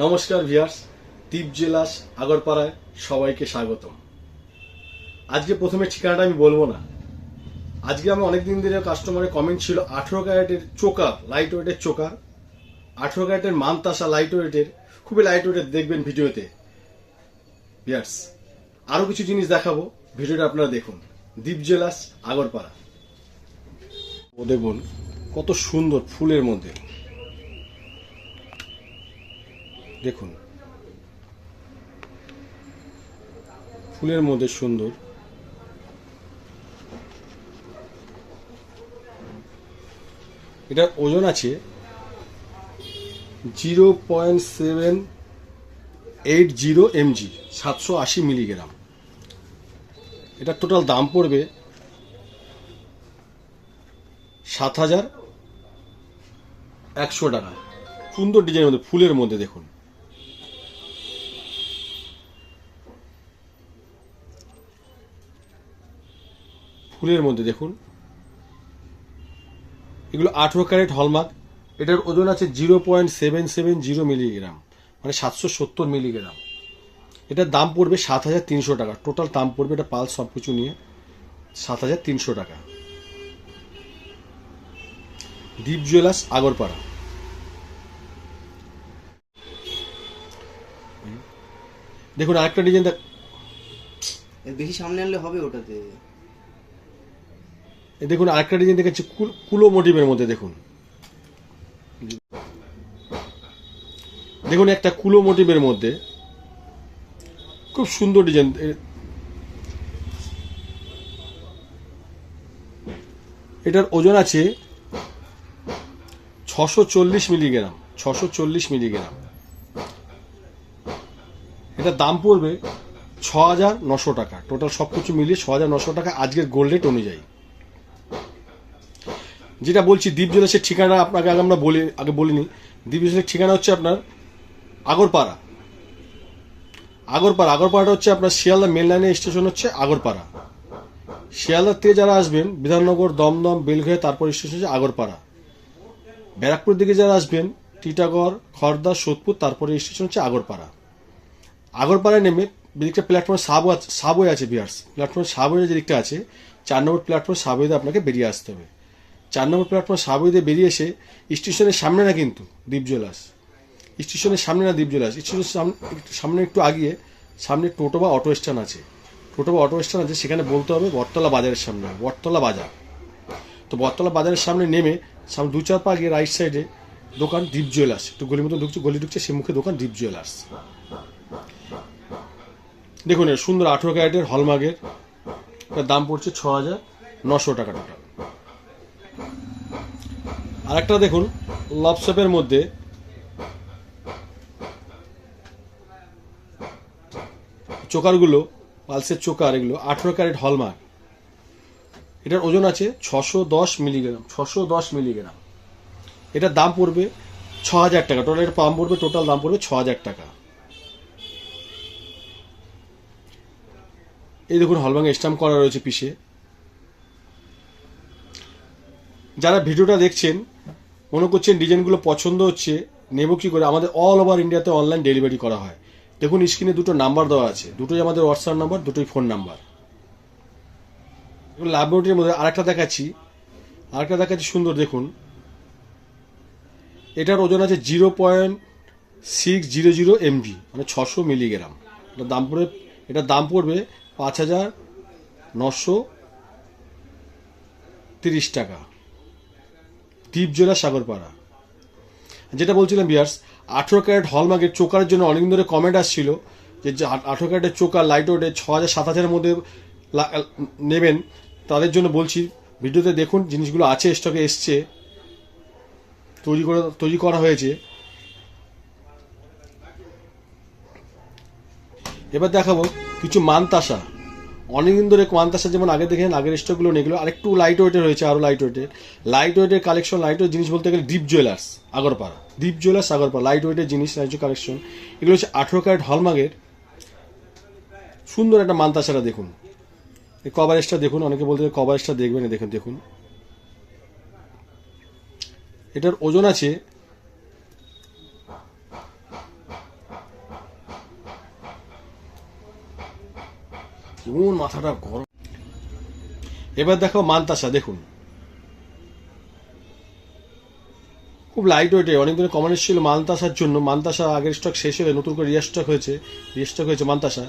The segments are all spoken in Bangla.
নমস্কার ভিয়ার্স দ্বীপ জেলাস আগরপাড়ায় সবাইকে স্বাগতম। আজকে প্রথমে ঠিকানাটা আমি বলব না। আজকে আমি অনেকদিন ধরে কাস্টমারের কমেন্ট ছিল আঠেরো ক্যারেটের চোকার লাইট ওয়েটের চোকার। আঠেরো ক্যারেটের মানতাসা লাইট ওয়েটের খুবই লাইট ওয়েটের দেখবেন ভিডিওতে। ভিয়ার্স আরও কিছু জিনিস দেখাবো, ভিডিওটা আপনারা দেখুন। দ্বীপ জেলাস আগরপাড়া। ও দেখুন, কত সুন্দর ফুলের মধ্যে। দেখুন। ফুলের মধ্যে সুন্দর। এটার ওজন আছে zero point seven eight zero MG সাতশো আশি মিলিগ্রাম। এটার টোটাল দাম পড়বে সাত হাজার একশো টাকা। সুন্দর ডিজাইনের মধ্যে, ফুলের মধ্যে দেখুন। ফুলের মধ্যে দেখুন। এগুলো আঠেরো ক্যারেট হলমার্ক। এটার ওজন আছে zero point seven seven zero milligram মানে সাতশো সত্তর মিলিগ্রাম। এটার দাম পড়বে সাত হাজার তিনশো টাকা। টোটাল দাম পড়বে এটা পাল সব কিছু নিয়ে সাত হাজার তিনশো টাকা। দ্বীপ জুয়েলার্স, আগরপাড়া। দেখুন আরেকটা ডিজাইন দেখ বেশি সামনে আনলে হবে ওটাতে। দেখুন, আরেকটা ডিজাইন দেখাচ্ছি, কুল- মোটিভের মধ্যে দেখুন। দেখুন, একটা কুলো মোটিভের মধ্যে খুব সুন্দর ডিজাইন এটার ওজন আছে ছশো চল্লিশ মিলিগ্রাম, ছশো চল্লিশ মিলিগ্রাম। এটার দাম পড়বে ছ হাজার নশো টাকা। টোটাল সব কিছু মিলিয়ে ছ হাজার নশো টাকা আজকের গোল্ড রেট অনুযায়ী। যেটা বলছি, দ্বীপ জলাসের ঠিকানা আপনাকে আগে আমরা বলি, আগে বলিনি দ্বীপ জলাসের ঠিকানা হচ্ছে আপনার আগরপাড়া। আগরপাড়া, আগরপাড়াটা হচ্ছে আপনার শিয়ালদা মেন লাইনের স্টেশন হচ্ছে আগরপাড়া। শিয়ালদার থেকে যারা আসবেন, বিধাননগর, দমদম বেলঘয়ে তারপর স্টেশন হচ্ছে আগরপাড়া। ব্যারাকপুর দিকে যারা আসবেন, টিটাগড় খড়দা সোদপুর, তারপরে স্টেশন হচ্ছে আগরপাড়া। আগরপাড়ায় নেমে দিকটা প্ল্যাটফর্ম সাব সাবওয়ে আছে বিয়ার্স প্ল্যাটফর্ম সাবওয়ে যে দিকটা আছে, চার নম্বর প্ল্যাটফর্ম সাবওয়েতে আপনাকে বেরিয়ে আসতে হবে। চার নম্বর প্ল্যাটফর্ম সাবওয়েতে বেরিয়ে এসে স্টেশনের সামনে না কিন্তু দ্বীপ জলাস স্টেশনের সামনে না দ্বীপ জলাস স্টেশনের সামনে একটু- সামনে একটু আগিয়ে সামনে টোটো বা অটো স্ট্যান্ড আছে। টোটো বা অটো স্ট্যান্ড আছে, সেখানে বলতে হবে বটতলা বাজারের সামনে, বটতলা বাজার। তো বটতলা বাজারের সামনে নেমে সামনে দু চার পা গিয়ে রাইট সাইডে দোকান দ্বীপ জুয়েলার্স। একটু গলির মতো ঢুকছে, গলি ঢুকছে সে মুখে দোকান দ্বীপ জুয়েলার্স। দেখুন, সুন্দর আঠেরো ক্যারেটের হলমার্কের দাম পড়ছে ছ হাজার নশো টাকা টোটাল। আরেকটা দেখুন লপসেপের মধ্যে। চোকারগুলো পালসের চোকার, এগুলো, আঠেরো ক্যারেট হলমার্ক এটার ওজন আছে ছশো দশ মিলিগ্রাম ছশো দশ মিলিগ্রাম এটার দাম পড়বে ছ হাজার টাকা। টোটাল এর দাম পড়বে টোটাল দাম পড়বে ছ হাজার টাকা। এই দেখুন হলমার্ক স্ট্যাম্প করা রয়েছে পিসে। যারা ভিডিওটা দেখছেন মনে করছেন ডিজাইনগুলো পছন্দ হচ্ছে, নেব কি করে? আমাদের অল ওভার ইন্ডিয়াতে অনলাইন ডেলিভারি করা হয়। দেখুন স্ক্রিনে দুটো নাম্বার দেওয়া আছে। দুটোই আমাদের হোয়াটসঅ্যাপ নাম্বার দুটোই ফোন নাম্বার ল্যাবরেটরির মধ্যে আরেকটা দেখাচ্ছি। আরেকটা দেখাচ্ছি সুন্দর, দেখুন। এটার ওজন আছে zero point six zero zero MG মানে ছশো মিলিগ্রাম এটার দাম পড়বে এটার দাম পড়বে পাঁচ হাজার নশো তিরিশ টাকা। দ্বীপজোড়া সাগরপাড়া। যেটা বলছিলাম বিয়ার্স, আঠেরো ক্যারেট হলমার্কের চোকারের জন্য অনেকদিন ধরে কমেন্ট আসছিল যে আঠেরো ক্যারেটের চোকার লাইট ওয়েটে ছ হাজার সাত হাজারের মধ্যে নেবেন, তাদের জন্য বলছি, ভিডিওতে দেখুন জিনিসগুলো আছে স্টকে এসছে, তৈরি করে তৈরি করা হয়েছে। এবার দেখাবো কিছু মানতাসা অনেকদিন ধরে মানতাসা যেমন আগে দেখেন আগের স্টকগুলো নেই এগুলো আরেকটু লাইট ওয়েটের হয়েছে আরও লাইট ওয়েটের লাইট ওয়েটের কালেকশন লাইট ওয়েট জিনিস বলতে গেলে Deep jewellers Agarpara. Deep jewellers Agarpara light ওয়েটের জিনিস লাইট কালেকশন এগুলো হচ্ছে আঠেরো ক্যারেট হলমার্কের সুন্দর একটা মানতাসাটা দেখুন। এই কভারেজটা দেখুন, অনেকে বলতে কভারেজটা দেখবেন দেখুন দেখুন। এটার ওজন আছে কেমন মাথাটা গরম। এবার দেখো মান্তাসা, দেখুন। খুব লাইট ওয়েটে অনেক দিনের কমেন্ট ছিল মান্তাসার জন্য। মান্তাসা আগের স্টক শেষ হয়ে নতুন করে রিস্টক হয়েছে। রিস্টক হয়েছে মান্তাসা।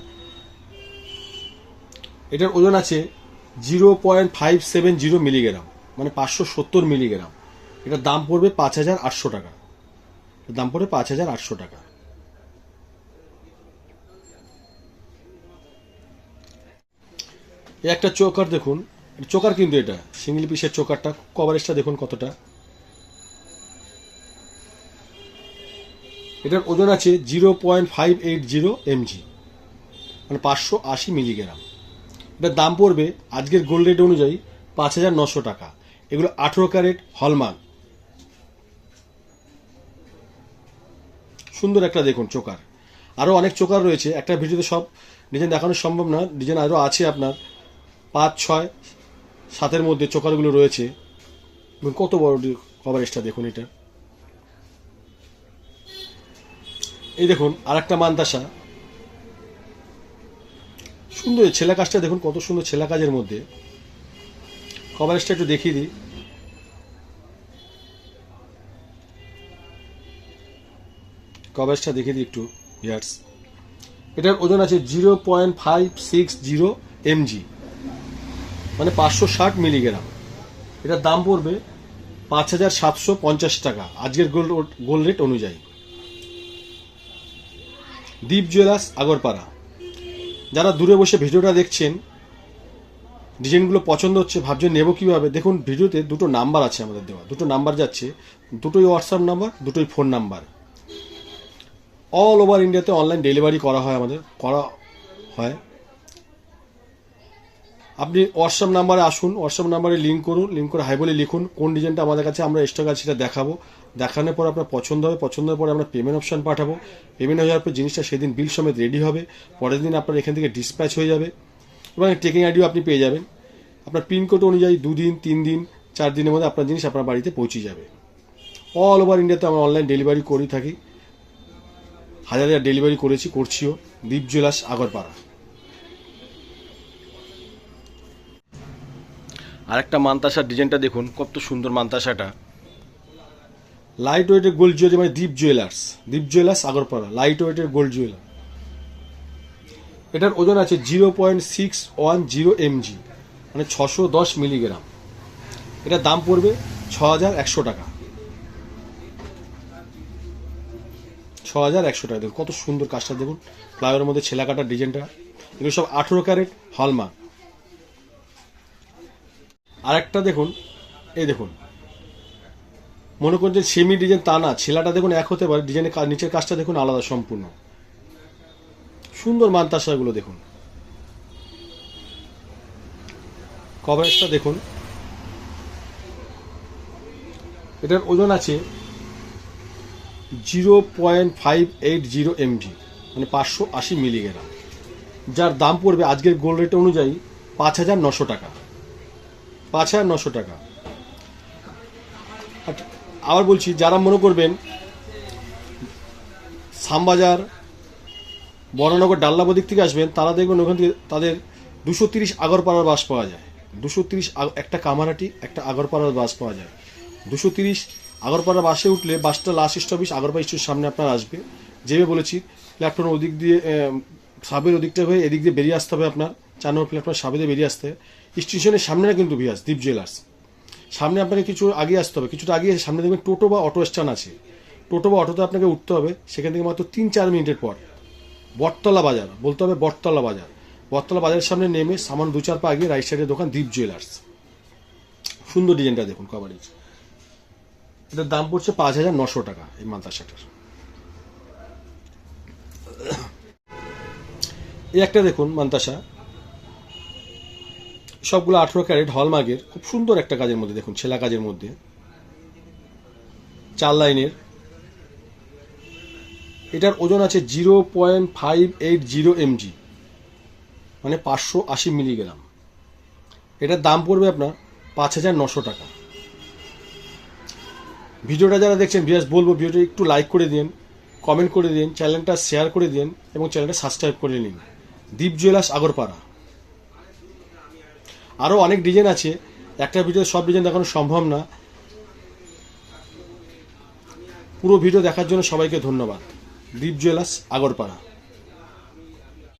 এটার ওজন আছে zero point five seven zero milligram মানে পাঁচশো সত্তর মিলিগ্রাম এটার দাম পড়বে পাঁচ হাজার আটশো টাকা। দাম পড়বে পাঁচ হাজার আটশো টাকা। একটা চোকার দেখুন। চোকার কিন্তু এটা। সিঙ্গেল পিসের চোকারটা, কভারেজটা দেখুন কতটা। এটার ওজন আছে zero point five eight zero MG মানে পাঁচশো আশি মিলিগ্রাম। এটার দাম পড়বে আজকের গোল্ড রেট অনুযায়ী পাঁচ হাজার নশো টাকা। এগুলো আঠেরো ক্যারেট হলমার্ক। সুন্দর একটা দেখুন চোকার। আরও অনেক চোকার রয়েছে। একটা ভিডিওতে সব ডিজাইন দেখানো সম্ভব না। ডিজাইন আরও আছে আপনার। পাঁচ, ছয়, সাতের মধ্যে চোকারগুলো রয়েছে। কত বড় কভারেজটা দেখুন এটা। এই দেখুন আর একটা মান্তাসা সুন্দর ছেলা কাজটা দেখুন, কত সুন্দর ছেলা কাজের মধ্যে। কভারেজটা একটু দেখিয়ে দিই। কভারেজটা দেখিয়ে দিই একটু, ইয়ার্স। এটার ওজন আছে zero point five six zero MG. মানে পাঁচশো ষাট মিলিগ্রাম। এটার দাম পড়বে পাঁচ হাজার সাতশো পঞ্চাশ টাকা। আজকের গোল্ড গোল্ড রেট অনুযায়ী। দ্বীপ জুয়েলার্স আগরপাড়া। যারা দূরে বসে ভিডিওটা দেখছেন, ডিজাইনগুলো পছন্দ হচ্ছে, ভাবছেন নেব কীভাবে, দেখুন ভিডিওতে দুটো নাম্বার আছে আমাদের দেওয়া। দুটো নাম্বার যাচ্ছে, দুটোই হোয়াটসঅ্যাপ নাম্বার, দুটোই ফোন নাম্বার। অল ওভার ইন্ডিয়াতে অনলাইন ডেলিভারি করা হয় আমাদের, করা হয়। আপনি হোয়াটসঅ্যাপ নাম্বারে আসুন হোয়াটসঅ্যাপ নাম্বারে লিঙ্ক করুন লিঙ্ক করে হাই বলে লিখুন, কোন ডিজাইনটা আমাদের কাছে আমরা স্টক আছে সেটা দেখাবো। দেখানোর পর আপনার পছন্দ হবে, পছন্দের পরে আমরা পেমেন্ট অপশন পাঠাবো। পেমেন্ট হয়ে যাওয়ার পর জিনিসটা সেদিন বিল সমেত রেডি হবে। পরের দিন আপনার এখান থেকে ডিসপ্যাচ হয়ে যাবে। এবং টেকিং আইডিও আপনি পেয়ে যাবেন। আপনার পিনকোড অনুযায়ী দুদিন, তিন দিন, চার দিনের মধ্যে আপনার জিনিস আপনার বাড়িতে পৌঁছে যাবে। অল ওভার ইন্ডিয়াতে আমরা অনলাইন ডেলিভারি করে থাকি। হাজার হাজার ডেলিভারি করেছি, করছিও। দীপ জুয়েলার্স আগরপাড়া। আরেকটা মান্তাসার ডিজাইনটা দেখুন, কত সুন্দর মান্তাসাটা। লাইট ওয়েটের গোল্ড জুয়েলারি মানে Deep jewellers Deep jewellers Agarpara light ওয়েটের গোল্ড জুয়েলার এটার ওজন আছে zero point six one zero MG মানে ছশো দশ মিলিগ্রাম এটার দাম পড়বে ছ হাজার একশো টাকা। ছ হাজার একশো টাকা, দেখুন কত সুন্দর কাজটা, দেখুন। ফ্লাইওভারের মধ্যে ছেলা কাটার ডিজাইনটা। এগুলো সব আঠেরো ক্যারেট হলমার্ক আরেকটা দেখুন, এই দেখুন। মনে করুন যে সেমি ডিজাইন তা না ছেলাটা দেখুন এক হতে পারে ডিজাইনের নিচের কাজটা দেখুন আলাদা, সম্পূর্ণ। সুন্দর মান্তাসাগুলো দেখুন। কভারেজটা দেখুন। এটার ওজন আছে zero point five eight zero MG মানে পাঁচশো আশি মিলিগ্রাম। যার দাম পড়বে আজকের গোল্ড রেট অনুযায়ী পাঁচ হাজার নশো টাকা। পাঁচ হাজার নশো টাকা। আবার বলছি, যারা মনে করবেন শ্যামবাজার বর্ণনগর ডাল্লাবো দিক থেকে আসবেন, তারা দেখবেন ওখান থেকে তাদের দুশো তিরিশ আগরপাড়ার বাস পাওয়া যায়। দুশো তিরিশ একটা কামারাটি, একটা আগরপাড়ার বাস পাওয়া যায়। দুশো তিরিশ আগরপাড়া বাসে উঠলে বাসটা লাস্ট স্টপিস আগরপাড়া স্টেশনের সামনে আপনার আসবে। যেভাবে বলেছি প্ল্যাটফর্ম ওদিক দিয়ে সাবের ওদিকটা হয়ে এদিক দিয়ে বেরিয়ে আসতে হবে আপনার। চার নম্বর প্ল্যাটফর্ম সাবেদে বেরিয়ে আসতে, স্টেশনের সামনে কিন্তু ভিয়াস দীপ জুয়েলার্স। সামনে আপনাকে কিছু আগে আসতে হবে, কিছুটা আগে সামনে দেখবেন টোটো বা অটো স্ট্যান্ড আছে। টোটো বা অটোতে আপনাকে উঠতে হবে, সেখান থেকে মাত্র তিন চার মিনিটের পর। বটতলা বাজার, বলতে হবে বটতলা বাজার। বটতলা বাজারের সামনে নেমে সামান দু চার পা আগে রাইট সাইডের দোকান দীপ জুয়েলার্স। সুন্দর ডিজাইনটা দেখুন কভারেজ এটার দাম পড়ছে পাঁচ হাজার নশো টাকা, এই মান্তাসাটার এই একটা দেখুন মান্তাসা সবগুলো আঠেরো ক্যারেট হলমার্কের খুব সুন্দর একটা কাজের মধ্যে, দেখুন, ছেলা কাজের মধ্যে। চার লাইনের। এটার ওজন আছে zero point five eight zero MG মানে পাঁচশো আশি মিলিগ্রাম। এটার দাম পড়বে আপনার পাঁচ হাজার নশো টাকা। ভিডিওটা যারা দেখছেন বিয়াস বলব ভিডিওটা একটু লাইক করে দিন কমেন্ট করে দিন চ্যানেলটা শেয়ার করে দিন এবং চ্যানেলটা সাবস্ক্রাইব করে নিন। দীপ জুয়েলার্স আগরপাড়া। আরও অনেক ডিজাইন আছে। একটা ভিডিও সব ডিজাইন দেখানো সম্ভব না। পুরো ভিডিও দেখার জন্য সবাইকে ধন্যবাদ। দীপ জুয়েলার্স, আগরপাড়া।